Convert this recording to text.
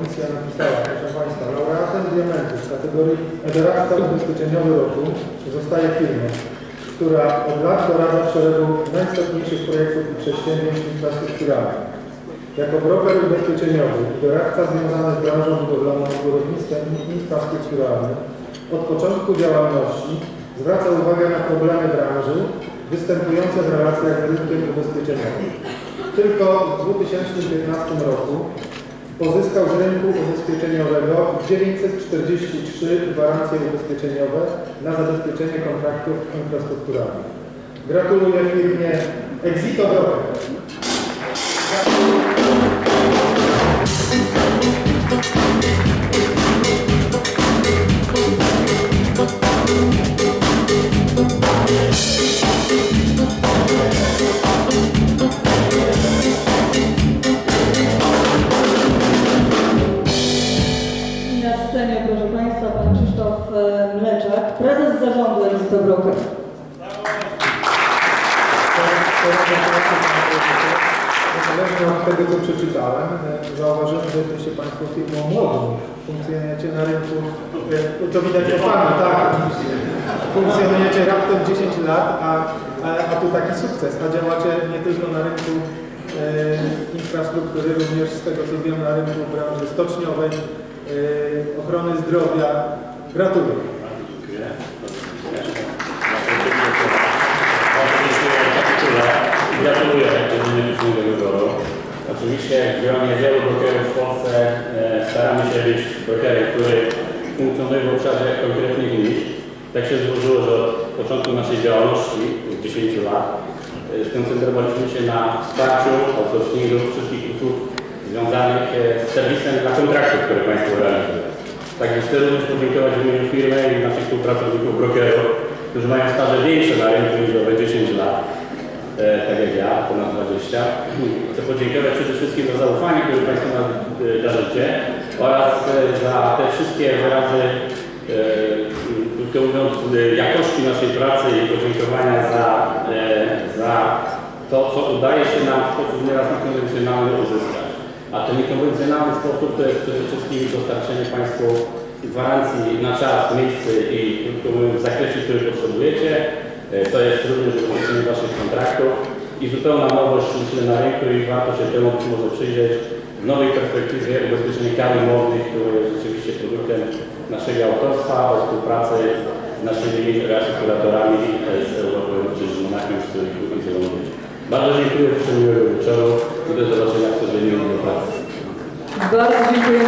komisja napisała, proszę Państwa, laureatem diamentów w kategorii Eterasta Ubezpieczeniowy Roku zostaje firma, która od lat doradza w szeregu najistotniejszych projektów i przedsięwzięć infrastrukturalnych. Jako broker ubezpieczeniowy i doradca związany z branżą budowlaną i budownictwem infrastrukturalnym od początku działalności zwraca uwagę na problemy branży występujące w relacjach z rynkiem ubezpieczeniowym. Tylko w 2015 roku pozyskał z rynku ubezpieczeniowego 943 gwarancje ubezpieczeniowe na zabezpieczenie kontraktów infrastrukturalnych. Gratuluję firmie Exito Broker. Mleczak, prezes zarządu Exito Broker. Niezależnie od tego, co przeczytałem, zauważyłem, że jesteście Państwo firmą młodą. Funkcjonujecie na rynku, e, to widać po Panu, tak. Funkcjonujecie raptem 10 lat, a, a, a tu taki sukces. A działacie nie tylko na rynku e, infrastruktury, również z tego co wiem na rynku branży stoczniowej, e, ochrony zdrowia. Gratuluję. Gratuluję Piśmowego Wyboru. Oczywiście w gronie wielu brokerów w Polsce e, staramy się być brokerem, który funkcjonuje w obszarze konkretnych nisz. Tak się złożyło, że od początku naszej działalności, tych 10 lat, e, skoncentrowaliśmy się na wsparciu, outsourcingu wszystkich usług związanych e, z serwisem dla kontraktów, które Państwo realizują. Także chcę również podziękować w imieniu firmy i naszych współpracowników brokerów, którzy mają staże większe na rynku niż owe 10 lat, e, tak jak ja, ponad 20. Chcę podziękować przede wszystkim za zaufanie, które Państwo nam e, darzycie oraz e, za te wszystkie wyrazy, e, krótko mówiąc, jakości naszej pracy i podziękowania za, za to, co udaje się nam w sposób nieraz niekonwencjonalny uzyskać. A ten niekonwencjonalny sposób to jest przede wszystkim dostarczenie Państwu gwarancji na czas, miejsce i w zakresie, który potrzebujecie. E, To jest również ubezpieczenie Waszych kontraktów i zupełna nowość myślę na rynku i warto się temu może przyjrzeć w nowej perspektywie ubezpieczenie kar umownych, które jest rzeczywiście produktem naszego autorstwa o współpracy z naszymi reasekuratorami z Europy czy z Monachium, z których funkcjonujemy. Bardzo dziękuję, życzę miłego wieczoru i do zobaczenia w codziennym pracy. Bardzo dziękuję.